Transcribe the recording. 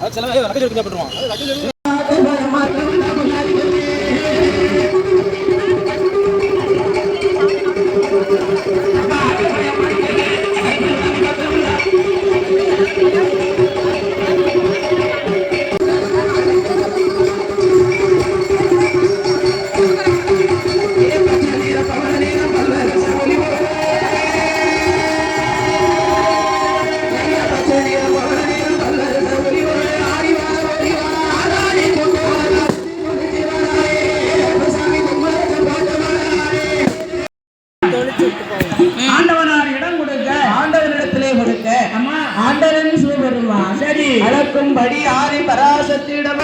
அது சில ரக்கை எடுத்து போட்டுருவான். ஆண்டவனார் இடம் கொடுக்க. ஆண்டவனிடத்திலே கொடுக்க. அம்மா. ஆண்டவன் சிவபெருமா சரி. அளக்கும்படி ஆதி பராசக்தியிடம்